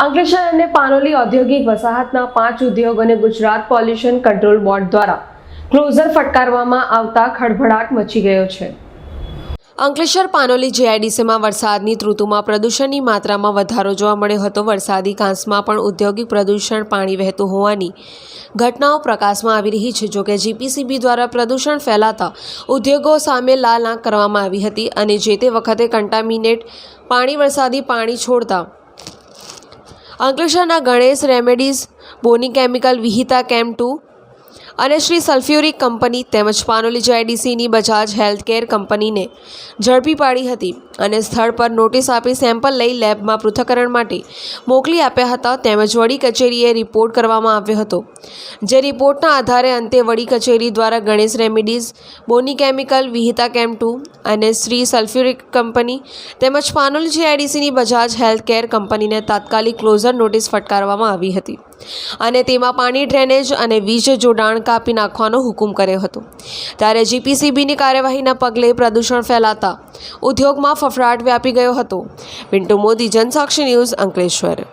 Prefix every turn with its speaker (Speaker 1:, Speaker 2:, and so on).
Speaker 1: અંકલેશ્વર અને પાનોલી ઔદ્યોગિક વસાહતના પાંચ ઉદ્યોગોને ગુજરાત પોલ્યુશન કંટ્રોલ બોર્ડ દ્વારા ક્લોઝર ફટકારવામાં આવતા ખળભળાટ મચી ગયો છે. અંકલેશ્વર પાનોલી જીઆઈડીસીમાં વરસાદની ઋતુમાં પ્રદૂષણની માત્રામાં વધારો જોવા મળ્યો હતો. વરસાદી કાંસમાં પણ ઔદ્યોગિક પ્રદૂષણ પાણી વહેતું હોવાની ઘટનાઓ પ્રકાશમાં આવી રહી છે. જોકે જીપીસીબી દ્વારા પ્રદૂષણ ફેલાતા ઉદ્યોગો સામે લાલ આંખ કરવામાં આવી હતી અને જે તે વખતે કન્ટામિનેટ પાણી વરસાદી પાણી છોડતા અંકલેશ્વરના Ganesh remedies Bonny chemical Vihita chem two અને શ્રી સલ્ફ્યુરિક કંપની તેમજ પાનોલી આઈડીસીની બજાજ હેલ્થકેર કંપનીને ઝડપી પાડી હતી અને સ્થળ પર નોટિસ આપી સેમ્પલ લઈ લેબમાં પૃથ્થકરણ માટે મોકલી આપ્યા હતા તેમજ વડી કચેરીએ રિપોર્ટ કરવામાં આવ્યો હતો. જે રિપોર્ટના આધારે અંતે વડી કચેરી દ્વારા Ganesh remedies, Boney chemical, વિહિતા chem two અને શ્રી સલ્ફ્યુરિક કંપની તેમજ પાનોલી આઈડીસીની બજાજ હેલ્થકેર કંપનીને તાત્કાલિક ક્લોઝર નોટિસ ફટકારવામાં આવી હતી. અને તેમાં પાણી ડ્રેનેજ અને વીજ જોડાણ કાપી નાખવાનો હુકમ કર્યો હતો. ત્યારે જીપીસીબીની કાર્યવાહીના પગલે પ્રદૂષણ ફેલાતા ઉદ્યોગમાં ફફડાટ વ્યાપી ગયો હતો. વિન્ટુ મોદી, જનસાક્ષી ન્યૂઝ અંકલેશ્વર.